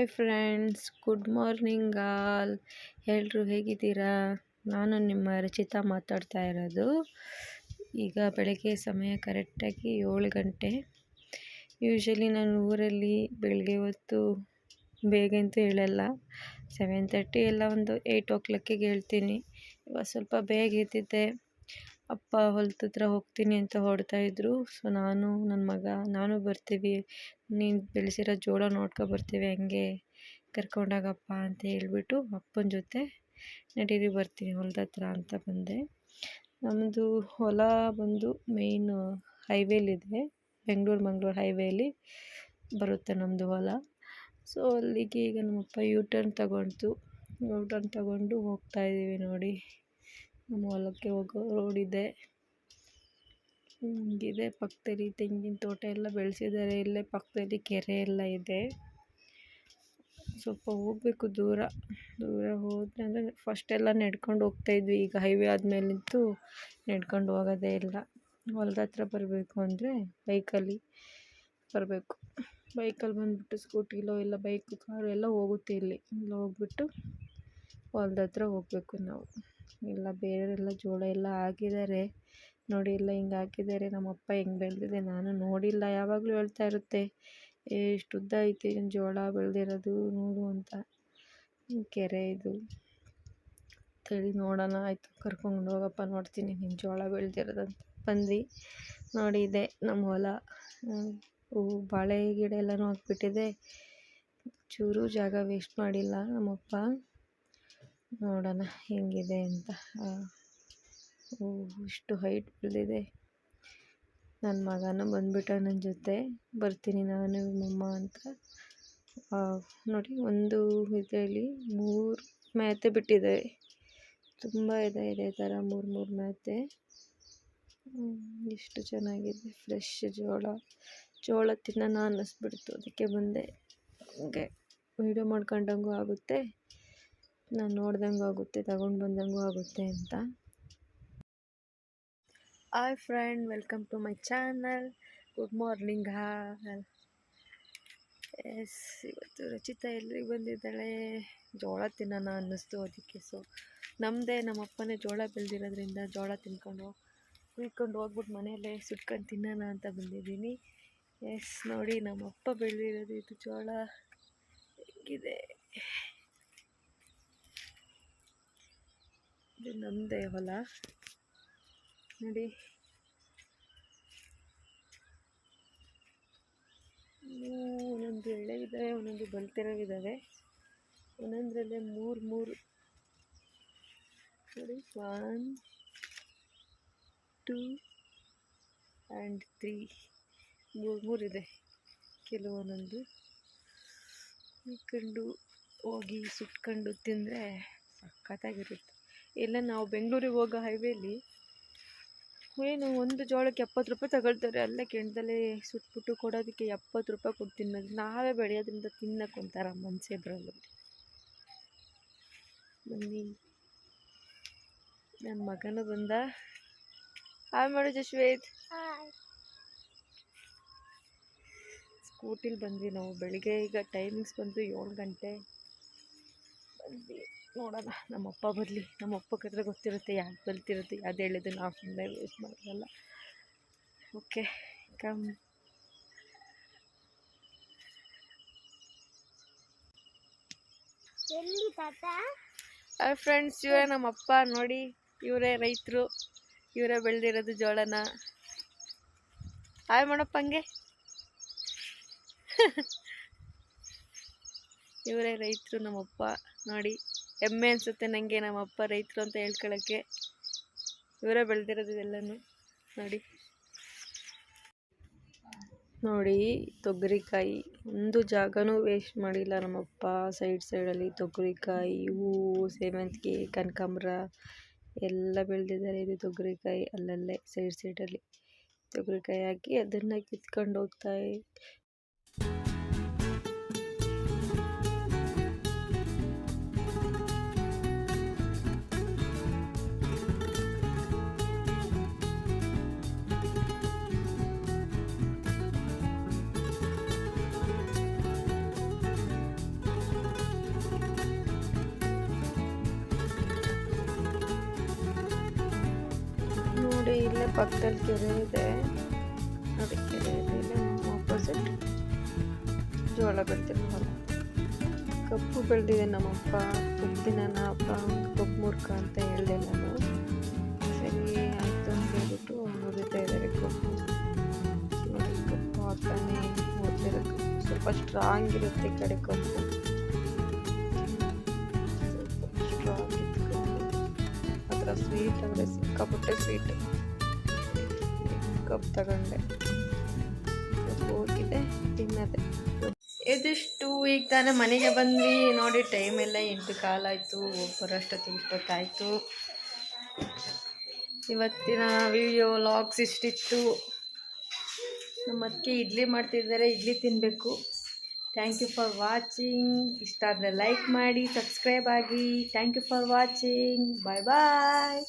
Hi friends good morning all ಎಲ್ಲರೂ ಹೇಗಿದ್ದೀರಾ? ನಾನು ನಿಮ್ಮ ರಚಿತಾ ಮಾತಾಡ್ತಾ ಇರೋದು. ಈಗ ಬೆಳಗ್ಗೆ ಸಮಯ ಕರೆಕ್ಟಾಗಿ ಏಳು ಗಂಟೆ. ಯೂಶ್ವಲಿ ನಾನು ಊರಲ್ಲಿ ಬೆಳಗ್ಗೆ ಹೊತ್ತು ಬೇಗ ಅಂತ ಹೇಳಲ್ಲ. ಸೆವೆನ್ ತರ್ಟಿ ಎಲ್ಲ ಒಂದು ಏಯ್ಟ್ ಓ ಕ್ಲಾಕಿಗೆ ಹೇಳ್ತೀನಿ. ಇವಾಗ ಸ್ವಲ್ಪ ಬೇಗ ಎದ್ದಿದ್ದೆ. ಅಪ್ಪ ಹೊಲದ ಹತ್ರ ಹೋಗ್ತೀನಿ ಅಂತ ಹೊರಡ್ತಾ ಇದ್ರು. ಸೊ ನಾನು ನನ್ನ ಮಗ, ನಾನು ಬರ್ತೀವಿ. ನೀನು ಬೆಳೆಸಿರೋ ಜೋಳ ನೋಡ್ಕೊ ಬರ್ತೀವಿ, ಹಂಗೆ ಕರ್ಕೊಂಡಾಗಪ್ಪ ಅಂತ ಹೇಳ್ಬಿಟ್ಟು ಅಪ್ಪನ ಜೊತೆ ನಡೀರಿ, ಬರ್ತೀನಿ ಹೊಲದ ಹತ್ರ ಅಂತ ಬಂದೆ. ನಮ್ಮದು ಹೊಲ ಬಂದು ಮೇಯ್ನ್ ಹೈವೇಲಿದೆ ಬೆಂಗಳೂರು, ಮಂಗ್ಳೂರು ಹೈವೇಲಿ ಬರುತ್ತೆ ನಮ್ಮದು ಹೊಲ. ಸೊ ಅಲ್ಲಿಗೆ ಈಗ ನಮ್ಮಪ್ಪ ಯೂ ಟರ್ನ್ ತಗೊಳ್ತು ಯೂ ಟರ್ನ್ ತಗೊಂಡು ಹೋಗ್ತಾ ಇದ್ದೀವಿ ನೋಡಿ. ನಮ್ಮ ಹೊಲಕ್ಕೆ ಹೋಗೋ ರೋಡ್ ಇದೆ. ಹಿಂಗಿದೆ, ಪಕ್ಕದಲ್ಲಿ ತೆಂಗಿನ ತೋಟ ಎಲ್ಲ ಬೆಳೆಸಿದ್ದಾರೆ. ಇಲ್ಲೇ ಪಕ್ಕದಲ್ಲಿ ಕೆರೆ ಎಲ್ಲ ಇದೆ. ಸ್ವಲ್ಪ ಹೋಗಬೇಕು ದೂರ. ದೂರ ಹೋದರೆ ಅಂದರೆ ಫಸ್ಟೆಲ್ಲ ನಡ್ಕೊಂಡು ಹೋಗ್ತಾಯಿದ್ವಿ ಈಗ ಹೈವೇ ಆದಮೇಲಂತೂ ನಡ್ಕೊಂಡು ಹೋಗೋದೇ ಇಲ್ಲ. ಹೊಲದ ಹತ್ರ ಬರಬೇಕು ಅಂದರೆ ಬೈಕಲ್ಲಿ ಬರಬೇಕು. ಬೈಕಲ್ಲಿ ಬಂದುಬಿಟ್ಟು ಸ್ಕೂಟಿಲೋ ಇಲ್ಲ ಬೈಕು ಕಾರು ಎಲ್ಲ ಹೋಗುತ್ತೆ ಇಲ್ಲಿ. ಇಲ್ಲಿ ಹೋಗ್ಬಿಟ್ಟು ಹೊಲದ ಹತ್ರ ಹೋಗಬೇಕು ನಾವು. ಎಲ್ಲ ಬೇರೆಯವರೆಲ್ಲ ಜೋಳ ಎಲ್ಲ ಹಾಕಿದ್ದಾರೆ. ನೋಡಿ ಎಲ್ಲ ಹಿಂಗೆ ಹಾಕಿದ್ದಾರೆ. ನಮ್ಮಪ್ಪ ಹೆಂಗೆ ಬೆಳೆದಿದೆ ನಾನು ನೋಡಿಲ್ಲ, ಯಾವಾಗಲೂ ಹೇಳ್ತಾ ಇರುತ್ತೆ. ಎಷ್ಟು ಉದ್ದ ಐತೆ ಜೋಳ ಬೆಳೆದಿರೋದು ನೋಡು ಅಂತ. ಕೆರೆ ಇದು. ತಡಿ ನೋಡೋಣ, ಆಯಿತು ಕರ್ಕೊಂಡು ಹೋಗಪ್ಪ, ನೋಡ್ತೀನಿ ನಿನ್ನ ಜೋಳ ಬೆಳೆದಿರೋದಂತ ಬಂದ್ವಿ. ನೋಡಿ ಇದೆ ನಮ್ಮ ಹೊಲ. ಹೂ, ಬಾಳೆ ಗಿಡ ಎಲ್ಲನೂ ಹಾಕ್ಬಿಟ್ಟಿದೆ. ಚೂರು ಜಾಗ ವೇಸ್ಟ್ ಮಾಡಿಲ್ಲ ನಮ್ಮಪ್ಪ. ನೋಡೋಣ ಹೆಂಗಿದೆ ಅಂತ. ಇಷ್ಟು ಹೈಟ್ ಬೆಳೆದಿದೆ ನನ್ನ ಮಗನೂ ಬಂದುಬಿಟ್ಟ ನನ್ನ ಜೊತೆ. ಬರ್ತೀನಿ ನಾನು ನಿಮ್ಮಮ್ಮ ಅಂತ. ನೋಡಿ ಒಂದು ಇದರಲ್ಲಿ ಮೂರು ಮ್ಯಾತೆ ಬಿಟ್ಟಿದ್ದಾವೆ ತುಂಬ ಇದೆ ಇದೇ ಥರ ಮೂರು ಮೂರು ಮ್ಯಾತೆ ಎಷ್ಟು ಚೆನ್ನಾಗಿದೆ. ಫ್ರೆಶ್ ಜೋಳ. ಜೋಳ ತಿನ್ನೋಣ ಅನ್ನಿಸ್ಬಿಡ್ತು. ಅದಕ್ಕೆ ಬಂದೆ. ಹಂಗೆ ವೀಡಿಯೋ ಮಾಡ್ಕೊಂಡಂಗೂ ಆಗುತ್ತೆ. ನಾನು ನೋಡ್ದಂಗೂ ಆಗುತ್ತೆ, ತಗೊಂಡು ಬಂದಂಗೂ ಆಗುತ್ತೆ ಅಂತ. Hi friend welcome to my channel good morning all S ಇವತ್ತು ರಚಿತಾ ಎಲ್ಲಿಗೆ ಬಂದಿದ್ದಾಳೆ. ಜೋಳ ತಿನ್ನೋಣ ಅನ್ನಿಸ್ತು ಅದಕ್ಕೆ. ಸೊ ನಮ್ಮದೇ ನಮ್ಮ ಅಪ್ಪನೇ ಜೋಳ ಬೆಳೆದಿರೋದ್ರಿಂದ ಜೋಳ ತಿನ್ಕೊಂಡು ಕುಯ್ಕೊಂಡು ಹೋಗ್ಬಿಟ್ಟು ಮನೆಯಲ್ಲೇ ಸುಟ್ಕೊಂಡು ತಿನ್ನೋಣ ಅಂತ ಬಂದಿದ್ದೀನಿ. ಎಸ್ ನೋಡಿ ನಮ್ಮ ಅಪ್ಪ ಬೆಳೆದಿರೋದು ಇದು ಜೋಳ. ಹೆಂಗಿದೆ? ಇದು ನಮ್ಮದೇ ಹೊಲ. ನೋಡಿ. ಒಂದೊಂದು ಎಳೆವಿದ್ದಾವೆ ಒಂದೊಂದು ಬಲ್ತಿರೋವಿದ್ದಾವೆ ಒಂದೊಂದರಲ್ಲೇ ಮೂರು ಮೂರು. ನೋಡಿ ಒನ್ ಟೂ ಆ್ಯಂಡ್ ತ್ರೀ ಮೂರು ಮೂರು ಮೂರಿದೆ ಕೆಲವೊಂದೊಂದು ಇಟ್ಕೊಂಡು ಹೋಗಿ ಸುಟ್ಕೊಂಡು ತಿಂದರೆ ಸಖತ್ತಾಗಿರುತ್ತೆ. ಇಲ್ಲ ನಾವು ಬೆಂಗಳೂರಿಗೆ ಹೋಗೋ ಹೈವೇಲಿ ಏನು ಒಂದು ಜೋಳಕ್ಕೆ ಎಪ್ಪತ್ತು ರೂಪಾಯಿ ತಗೊಳ್ತಾರೆ. ಅಲ್ಲೇ ಕೆಂಡದಲ್ಲಿ ಸುಟ್ಬಿಟ್ಟು ಕೊಡೋದಕ್ಕೆ ಎಪ್ಪತ್ತು ರೂಪಾಯಿ ಕೊಟ್ಟು ತಿನ್ನೋದು ನಾವೇ ಬೆಳೆಯೋದ್ರಿಂದ ತಿನ್ನಕ್ಕೆ ಒಂಥರ ಮನಸ್ಸೇ ಬರಲ್ಲ. ಬನ್ನಿ. ನನ್ನ ಮಗನೂ ಬಂದ. ಹಾಯ್ ಮಾಡು ಜಶ್ವೇತ್ ಸ್ಕೂಟಿಲಿ ಬಂದ್ವಿ ನಾವು. ಬೆಳಿಗ್ಗೆ ಈಗ ಟೈಮಿಂಗ್ಸ್ ಬಂದು ಏಳು ಗಂಟೆ. ಬಂದ್ವಿ ನೋಡೋಣ. ನಮ್ಮಪ್ಪ ಬರಲಿ. ನಮ್ಮಪ್ಪ ಕತ್ರ ಗೊತ್ತಿರುತ್ತೆ ಯಾಕೆ ಬಲ್ತಿರುತ್ತೆ ಯಾವ್ದು ಹೇಳಿದ್ದು ನಾವು ಸುಮ್ಮನೆ ವೇಸ್ಟ್ ಮಾಡೋಲ್ಲ ಓಕೆ ಕಮ್ ಹಾಯ್ ಫ್ರೆಂಡ್ಸ್ ಇವರೇ ನಮ್ಮಪ್ಪ ನೋಡಿ ಇವರೇ ರೈತರು. ಇವರೇ ಬೆಳೆದಿರೋದು ಜೋಳನ. ಹಾಯ್ ಮಾಡಪ್ಪ ಹಂಗೆ. ಇವರೇ ರೈತರು ನಮ್ಮಪ್ಪ ನೋಡಿ. ಹೆಮ್ಮೆ ಅನಿಸುತ್ತೆ ನನಗೆ ನಮ್ಮಪ್ಪ ರೈತರು ಅಂತ ಹೇಳ್ಕೊಳ್ಳೋಕ್ಕೆ ಇವರೇ ಬೆಳೆದಿರೋದು ಇದೆಲ್ಲನೂ. ನೋಡಿ. ನೋಡಿ, ತೊಗರಿಕಾಯಿ. ಒಂದು ಜಾಗನೂ ವೇಸ್ಟ್ ಮಾಡಿಲ್ಲ ನಮ್ಮಪ್ಪ ಸೈಡ್ ಸೈಡಲ್ಲಿ ತೊಗರಿಕಾಯಿ ಹೂವು ಸೇವಂತಿಗೆ, ಕನಕಾಂಬ್ರ ಎಲ್ಲ ಬೆಳೆದಿದ್ದಾರೆ ಇದು ತೊಗರಿಕಾಯಿ ಅಲ್ಲಲ್ಲೇ ಸೈಡ್ ಸೈಡಲ್ಲಿ ತೊಗರಿಕಾಯಿ ಹಾಕಿ ಅದನ್ನು ಕಿತ್ಕೊಂಡು ಹೋಗ್ತಾ ಇಲ್ಲಿ ಇಲ್ಲೇ ಪಕ್ಕದಲ್ಲಿ ಕೆರೆ ಇದೆ. ನೋಡಿ, ಕೆರೆ ಇದೆ ಆಪೋಸಿಟ್ ಜೋಳ ಬೆಳೆದಿರೋ ಹೊಲ ಕಬ್ಬು ಬೆಳೆದಿದೆ ನಮ್ಮಪ್ಪ. ಕಬ್ಬಿನ ಅಪ್ಪ ಕಬ್ಬು ಮುರ್ಕ ಅಂತ ಹೇಳಿದೆ ನಾನು. ಸರಿ, ಆಯಿತು ಅಂತ ಹೇಳ್ಬಿಟ್ಟು ಮುರಿತಾ ಇದ್ದಾರೆ ಕಬ್ಬು ನೋಡಿ ಕಬ್ಬು ಹಾಕ್ತಾನೆ ಓದ್ತಿರೋ ಕಬ್ಬು ಸ್ವಲ್ಪ ಸ್ಟ್ರಾಂಗ್ ಇರುತ್ತೆ ಈ ಕಡೆ ಕಬ್ಬು ಸ್ವಲ್ಪ ಸ್ಟ್ರಾಂಗ್ ಇತ್ತು ಕಬ್ಬು ಅದರ ಸ್ವೀಟ್ ಅಂದರೆ ಸಿಕ್ಕಾಪಟ್ಟೆ ಸ್ವೀಟ್ ಕಪ್ ತಗೊಂಡೆ. ಹೋಗಿದೆ, ತಿನ್ನದೆ. ಟೂ ವೀಕ್ ತಾನೇ ಮನೆಗೆ ಬಂದ್ವಿ. ನೋಡಿ ಟೈಮ್ ಎಲ್ಲ ಎಂಟು ಕಾಲಾಯಿತು ಹೋಗಿ ಬರೋಷ್ಟೊತ್ತಿಗೆ ಇಷ್ಟೊತ್ತಾಯಿತು ಇವತ್ತಿನ ವಿಡಿಯೋ ಲಾಗ್ಸ್ ಇಷ್ಟಿತ್ತು. ನಮ್ಮ ಅದಕ್ಕೆ ಇಡ್ಲಿ ಮಾಡ್ತಿದ್ದಾರೆ. ಇಡ್ಲಿ ತಿನ್ನಬೇಕು ಥ್ಯಾಂಕ್ ಯು ಫಾರ್ ವಾಚಿಂಗ್ ಇಷ್ಟ ಆದರೆ ಲೈಕ್ ಮಾಡಿ ಸಬ್ಸ್ಕ್ರೈಬ್ ಆಗಿ. Thank you for watching bye bye